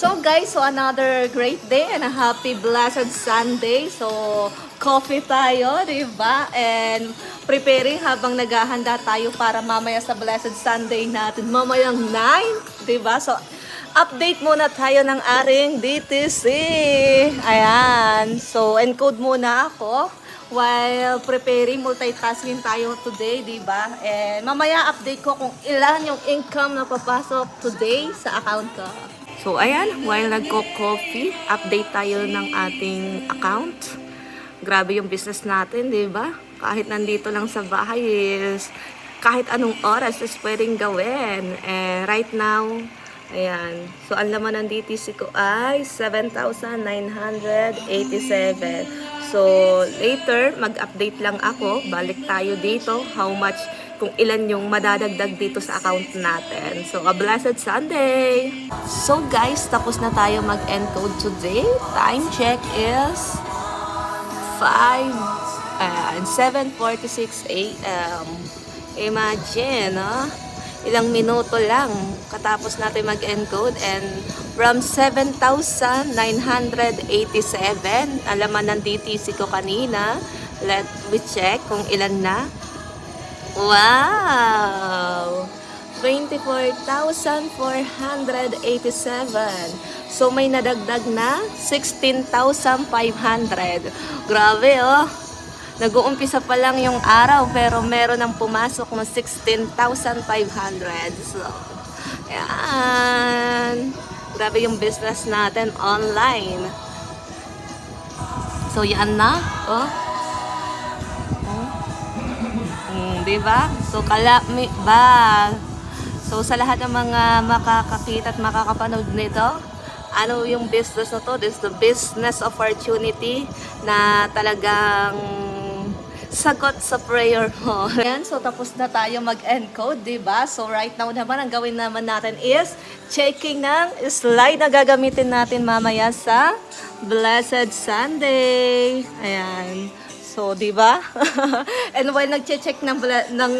So guys, so another great day and a happy blessed Sunday. So coffee tayo, di ba? And preparing habang naghahanda tayo para mamaya sa blessed Sunday natin. Mamayang 9, di ba? So update muna tayo ng aring DTC. Ayan. So encode muna ako while preparing multitasking tayo today, di ba? And mamaya update ko kung ilan yung income na papasok today sa account ko. So ayan, while nagko-coffee, update tayo ng ating account. Grabe yung business natin, di ba? Kahit nandito lang sa bahay is kahit anong oras is pwedeng gawin. And right now, ayan. So ang laman ng DTC ko ay 7,987. So later, mag-update lang ako. Balik tayo dito. How much kung ilan yung madadagdag dito sa account natin. So, a blessed Sunday! So guys, tapos na tayo mag-encode today. Time check is 5 and 7.46 a.m. Imagine, no? Ilang minuto lang katapos natin mag-encode and from 7,987 alaman ng DTC ko kanina. Let me check kung ilan na. Wow! 24,487. So may nadagdag na 16,500. Grabe oh. Nag-uumpisa pa lang yung araw pero meron ng pumasok ng 16,500. So, yan. Grabe yung business natin online. So, yan na. Oh. Di ba? So, kalami ba? So, sa lahat ng mga makakakita at makakapanood nito, ano yung business na to? This is the business opportunity na talagang sagot sa prayer mo. Yan, so tapos na tayo mag-encode, di ba? So right now naman, ang gawin naman natin is checking ng slide na gagamitin natin mamaya sa Blessed Sunday. Ayan. So, di ba? And while nagche-check ng, ng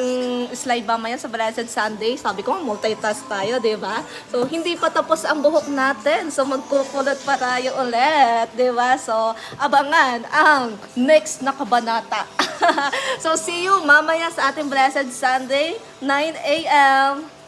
slide mamaya sa Blessed Sunday, sabi ko, multitask tayo, di ba? So, hindi pa tapos ang buhok natin. So, magkukulot pa tayo ulit, di ba? So, abangan ang next na kabanata. so, see you mamaya sa ating Blessed Sunday, 9 a.m.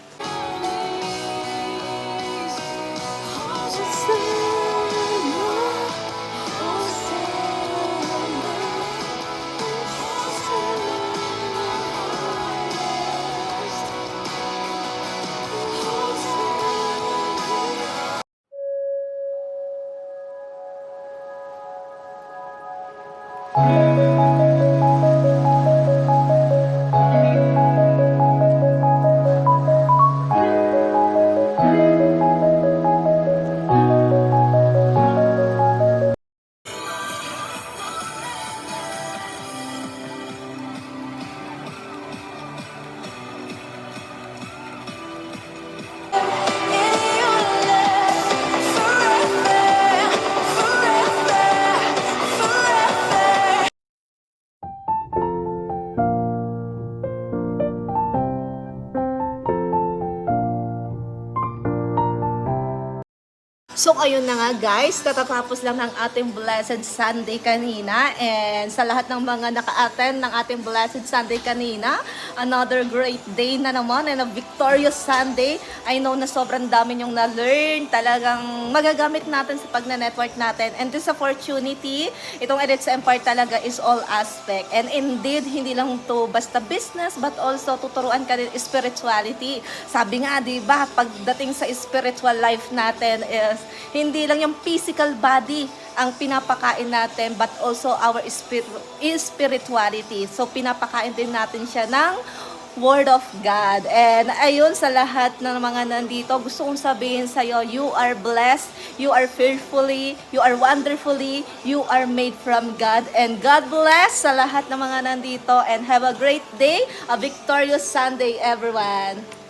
So ayun na nga guys, katatapos lang ng ating Blessed Sunday kanina. And sa lahat ng mga naka-attend ng ating Blessed Sunday kanina, another great day na naman and a victorious Sunday. I know na sobrang dami yung na-learn, talagang magagamit natin sa pagna-network natin. And this opportunity, itong Edits Empire talaga is all aspect. And indeed, hindi lang to basta business but also tuturuan ka din spirituality. Sabi nga, di ba, pagdating sa spiritual life natin is hindi lang yung physical body ang pinapakain natin but also our spir- spirituality. So pinapakain din natin siya ng Word of God. And ayun sa lahat ng mga nandito, gusto kong sabihin sa iyo, you are blessed, you are fearfully, you are wonderfully, you are made from God. And God bless sa lahat ng mga nandito and have a great day, a victorious Sunday everyone.